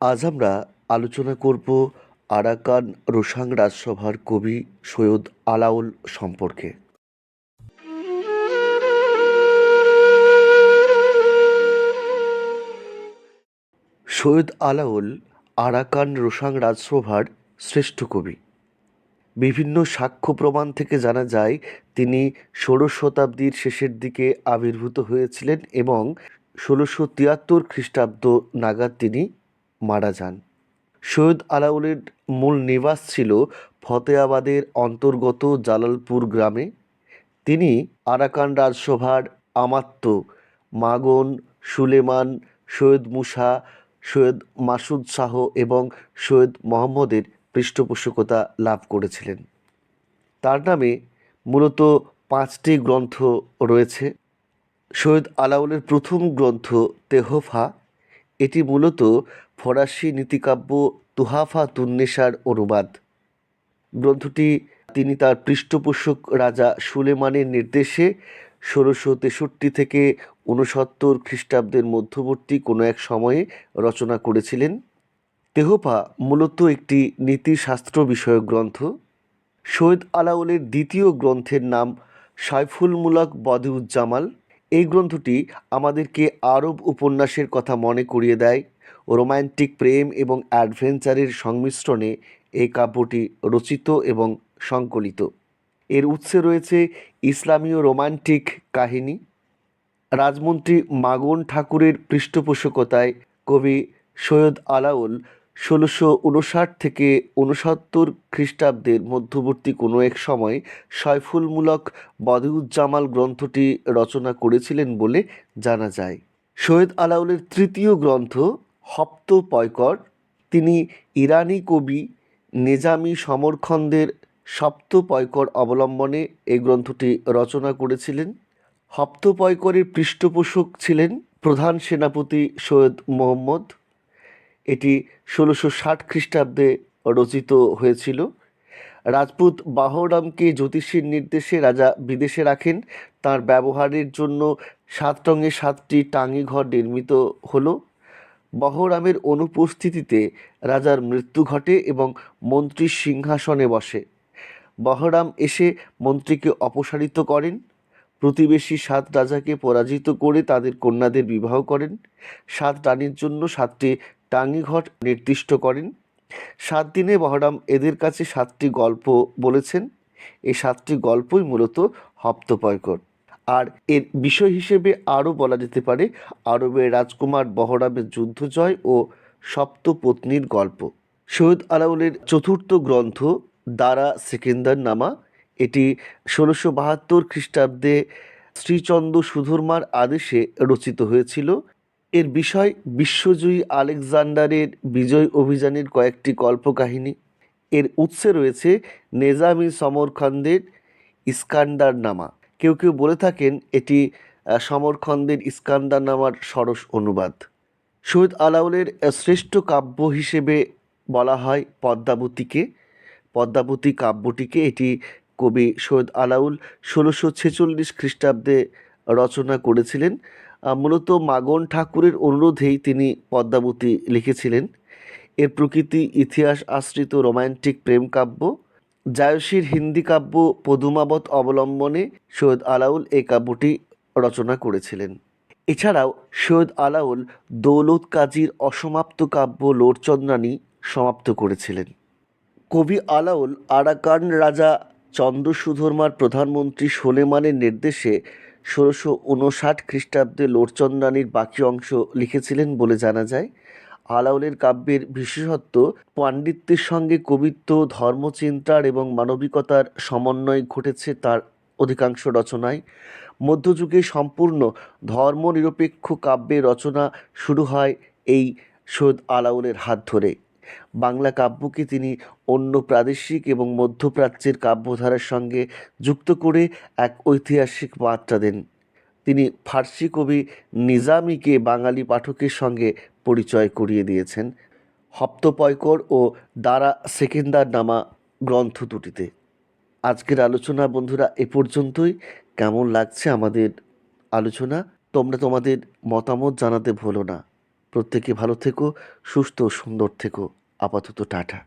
আজ আমরা আলোচনা করব আরাকান রোসাং রাজসভার কবি সৈয়দ আলাউল সম্পর্কে। সৈয়দ আলাউল আরাকান রোসাং রাজসভার শ্রেষ্ঠ কবি। বিভিন্ন সাক্ষ্য প্রমাণ থেকে জানা যায়, তিনি ষোড়শ শতাব্দীর শেষের দিকে আবির্ভূত হয়েছিলেন এবং ষোলোশো তিয়াত্তর খ্রিস্টাব্দ নাগাদ তিনি মারা যান। সৈয়দ আলাউলের মূল নিবাস ছিল ফতেয়াবাদের অন্তর্গত জালালপুর গ্রামে। তিনি আরাকান রাজসভার আমাত্য মাগন, সুলেমান, সৈয়দ মুসা, সৈয়দ মাসুদ শাহ এবং সৈয়দ মোহাম্মদের পৃষ্ঠপোষকতা লাভ করেছিলেন। তার নামে মূলত পাঁচটি গ্রন্থ রয়েছে। সৈয়দ আলাউলের প্রথম গ্রন্থ তেহফা এটি মূলত ফরাসি নীতিকাব্য তুহাফা তুন্নেসার অনুবাদ। গ্রন্থটি তিনি তার পৃষ্ঠপোষক রাজা সুলেমানের নির্দেশে ষোলোশো তেষট্টি থেকে ঊনসত্তর খ্রিস্টাব্দের মধ্যবর্তী কোনো এক সময়ে রচনা করেছিলেন। তেহপা মূলত একটি নীতিশাস্ত্র বিষয়ক গ্রন্থ। সৈয়দ আলাউলের দ্বিতীয় গ্রন্থের নাম সাইফুলমূলক বদিউজ্জামাল এই গ্রন্থটি আমাদেরকে আরব উপন্যাসের কথা মনে করিয়ে দেয়। রোমান্টিক প্রেম এবং অ্যাডভেঞ্চারের সংমিশ্রণে এই কাব্যটি রচিত এবং সংকলিত। এর উৎসে রয়েছে ইসলামীয় রোমান্টিক কাহিনী, রাজমন্ত্রী মাগন ঠাকুরের পৃষ্ঠপোষকতায় কবি সৈয়দ আলাউল ষোলোশো উনষাট থেকে ঊনসত্তর খ্রিস্টাব্দের মধ্যবর্তী কোনো এক সময় সয়ফুলমূলক বদিউজ্জামাল গ্রন্থটি রচনা করেছিলেন বলে জানা যায়। সৈয়দ আলাউলের তৃতীয় গ্রন্থ হপ্ত পয়কর, তিনি ইরানি কবি নেজামি সমরখন্দের সপ্ত পয়কর অবলম্বনে এই গ্রন্থটি রচনা করেছিলেন। হপ্তপয়করের পৃষ্ঠপোষক ছিলেন প্রধান সেনাপতি সৈয়দ মোহাম্মদ এটি ষোলোশো ষাট খ্রিস্টাব্দে রচিত হয়েছিল। রাজপুত বাহরামকে জ্যোতিষীর নির্দেশে রাজা বিদেশে রাখেন। তার ব্যবহারের জন্য সাত রঙে সাতটি টাঙি ঘর নির্মিত হলো। বহরামের অনুপস্থিতিতে রাজার মৃত্যু ঘটে এবং মন্ত্রী সিংহাসনে বসে। বহরাম এসে মন্ত্রীকে অপসারিত করেন। প্রতিবেশী সাত রাজাকে পরাজিত করে তাদের কন্যাদের বিবাহ করেন। সাত রানীর জন্য সাতটি টাঙ্গিঘট নির্দিষ্ট করেন। সাত দিনে বহরাম এদের কাছে সাতটি গল্প বলেছেন। এই সাতটি গল্পই মূলত হপ্তপয়কর। আর এর বিষয় হিসেবে আরও বলা যেতে পারে আরবের রাজকুমার বহরামের যুদ্ধ জয় ও সপ্তপত্নীর গল্প। সৈয়দ আলাউলের চতুর্থ গ্রন্থ দারা সেকেন্দার নামা এটি ষোলোশো বাহাত্তর খ্রিস্টাব্দে শ্রীচন্দ্র সুধর্মার আদেশে রচিত হয়েছিল। এর বিষয় বিশ্বজয়ী আলেকজান্ডারের বিজয় অভিযানের কয়েকটি কল্পকাহিনী। এর উৎসে রয়েছে নেজামি সমরখন্দের ইস্কান্দার নামা কেউ কেউ বলে থাকেন এটি সমরখন্দের ইস্কান্দার নামার সরস অনুবাদ। সৈয়দ আলাউলের শ্রেষ্ঠ কাব্য হিসেবে বলা হয় পদ্মাবতীকে। পদ্মাবতী কাব্যটিকে এটি কবি সৈয়দ আলাউল ষোলোশো ছেচল্লিশ খ্রিস্টাব্দে রচনা করেছিলেন। মূলত মাগন ঠাকুরের অনুরোধেই তিনি পদ্মাবতী লিখেছিলেন। এর প্রকৃতি ইতিহাস আশ্রিত রোমান্টিক প্রেম কাব্য, জায়সীর হিন্দি কাব্য পদুমাবত অবলম্বনে সৈয়দ আলাউল এই কাব্যটি রচনা করেছিলেন। এছাড়াও সৈয়দ আলাউল দৌলত কাজীর অসমাপ্ত কাব্য লোরচন্দ্রানী সমাপ্ত করেছিলেন। কবি আলাউল আরাকান রাজা চন্দ্রসুধর্মার প্রধানমন্ত্রী সোলেমানের নির্দেশে ষোলোশো উনষাট খ্রিস্টাব্দে লোরচন্দ্রানীর বাকি অংশ লিখেছিলেন বলে জানা যায়। আলাউলের কাব্যের বিশেষত্ব, পাণ্ডিত্যের সঙ্গে কবিত্ব, ধর্মচিন্তার এবং মানবিকতার সমন্বয় ঘটেছে তার অধিকাংশ রচনায়। মধ্যযুগে সম্পূর্ণ ধর্মনিরপেক্ষ কাব্যের রচনা শুরু হয় এই সৈয়দ আলাউলের হাত ধরে। বাংলা কাব্যকে তিনি অন্য প্রাদেশিক এবং মধ্যপ্রাচ্যের কাব্যধারার সঙ্গে যুক্ত করে এক ঐতিহাসিক মাত্রা দেন। তিনি ফার্সি কবি নিজামিকে বাঙালি পাঠকের সঙ্গে পরিচয় করিয়ে দিয়েছেন। হপ্তপয়কর ও দারা সেকেন্দার নামা গ্রন্থ দুটিতে। আজকের আলোচনা বন্ধুরা, এ পর্যন্তই। কেমন লাগছে আমাদের আলোচনা? তোমরা তোমাদের মতামত জানাতে ভুলো না। প্রত্যেকে ভালো থেকো, সুস্থ ও সুন্দর থেকো। আপাতত টাটা।